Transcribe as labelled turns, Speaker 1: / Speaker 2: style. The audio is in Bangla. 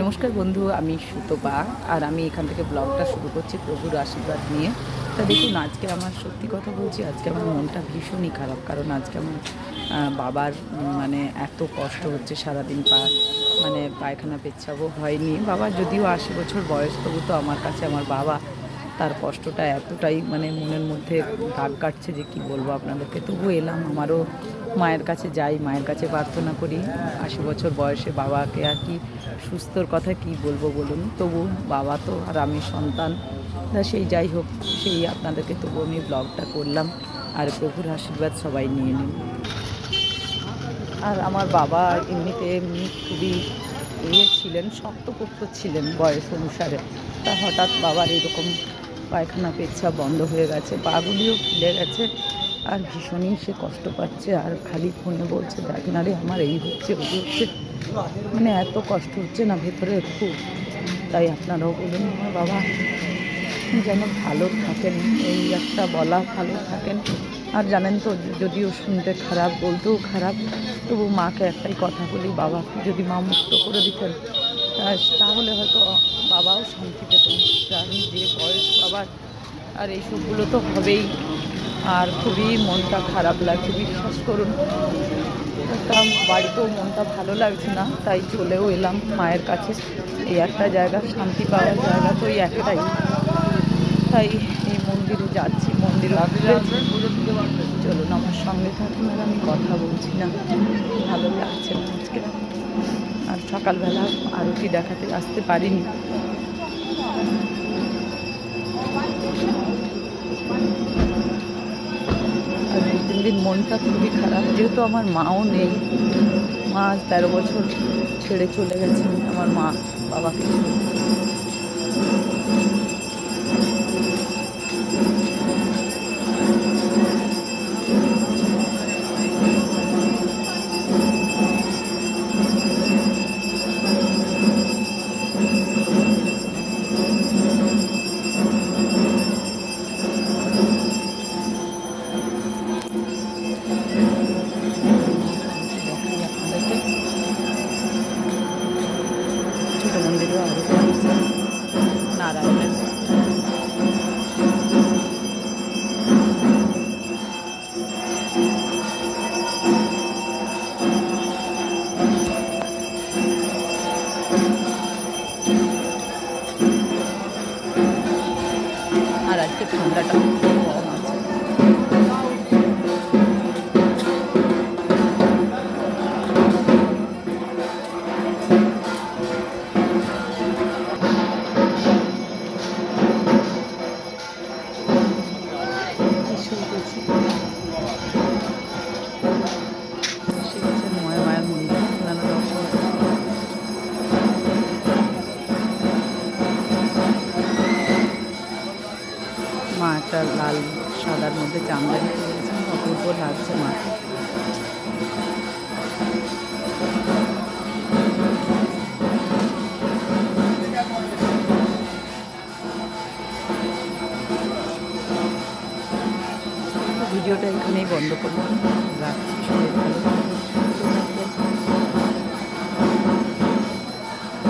Speaker 1: নমস্কার বন্ধু, আমি সুতপা আর আমি এখান থেকে ব্লগটা শুরু করছি প্রভুর আশীর্বাদ নিয়ে। তা দেখুন, আজকে আমার সত্যি কথা বলছি, আজকে আমার মনটা ভীষণই খারাপ, কারণ আজকে আমার বাবার মানে এত কষ্ট হচ্ছে সারাদিন পা মানে পায়খানা পেচ্ছাবও হয়নি। বাবা যদিও আশি বছর বয়স, তবু তো আমার কাছে আমার বাবা তার কষ্টটা এতটাই মানে মনের মধ্যে দাগ কাটছে যে কি বলব আপনাদেরকে। তবু এলাম, আমারও মায়ের কাছে যাই, মায়ের কাছে প্রার্থনা করি। আশি বছর বয়সে বাবাকে আর কি সুস্থর কথা কি বলব বলুন? তবু বাবা তো আর আমি সন্তান। সেই যাই হোক, সেই আপনাদেরকে তবু আমি ব্লগটা করলাম। আর প্রভুর আশীর্বাদ সবাই নিয়ে নিন। আর আমার বাবা এমনিতে এমনি খুবই ইয়ে ছিলেন, শক্তপোক্ত ছিলেন বয়স অনুসারে। তা হঠাৎ বাবার এরকম পায়খানা পেচ্ছা বন্ধ হয়ে গেছে, পাগুলিও ফুলে গেছে। আর ভীষণই সে কষ্ট পাচ্ছে, আর খালি ফোনে বলছে, দেখ না রে, আমার এই হচ্ছে, ওই হচ্ছে। মানে এত কষ্ট হচ্ছে না ভেতরে একটু। তাই আপনারাও বলুন বাবা যেন ভালো থাকেন, এই একটা বলা ভালো থাকেন। আর জানেন তো, যদিও শুনতে খারাপ, বলতেও খারাপ, তবু মাকে একটাই কথা বলি, বাবা যদি মা মুক্ত করে দিতেন তাহলে হয়তো বাবাও শান্তি পেতেন যে বয়স বাবার, আর এইসবগুলো তো হবেই। আর খুবই মনটা খারাপ লাগছে, বিশ্বাস করুন। তা বাড়িতেও মনটা ভালো লাগছে না, তাই চলেও এলাম মায়ের কাছে। এই একটা জায়গা, শান্তি পাওয়ার জায়গা তো এই একটাই। তাই এই মন্দিরে যাচ্ছি, মন্দিরে চলুন, আমার সঙ্গে থাকুন আর আমি কথা বলছি না। ভালো লাগছে আজকে। আর সকালবেলা আরতি দেখাতে আসতে পারিনি। দিন মনটা খুবই খারাপ। যেহেতু আমার মাও নেই, মা তেরো বছর ছেড়ে চলে গেছেন, আমার মা বাবাকে। ছোটো মন্দিরেও আরতি হচ্ছে একটা লাল সাদার মধ্যে চামড়ানি করেছেন অপূর্ব লাগছে মাকে ভিডিওটা এখানেই বন্ধ করলাম রাখছি, সবাই ভালো।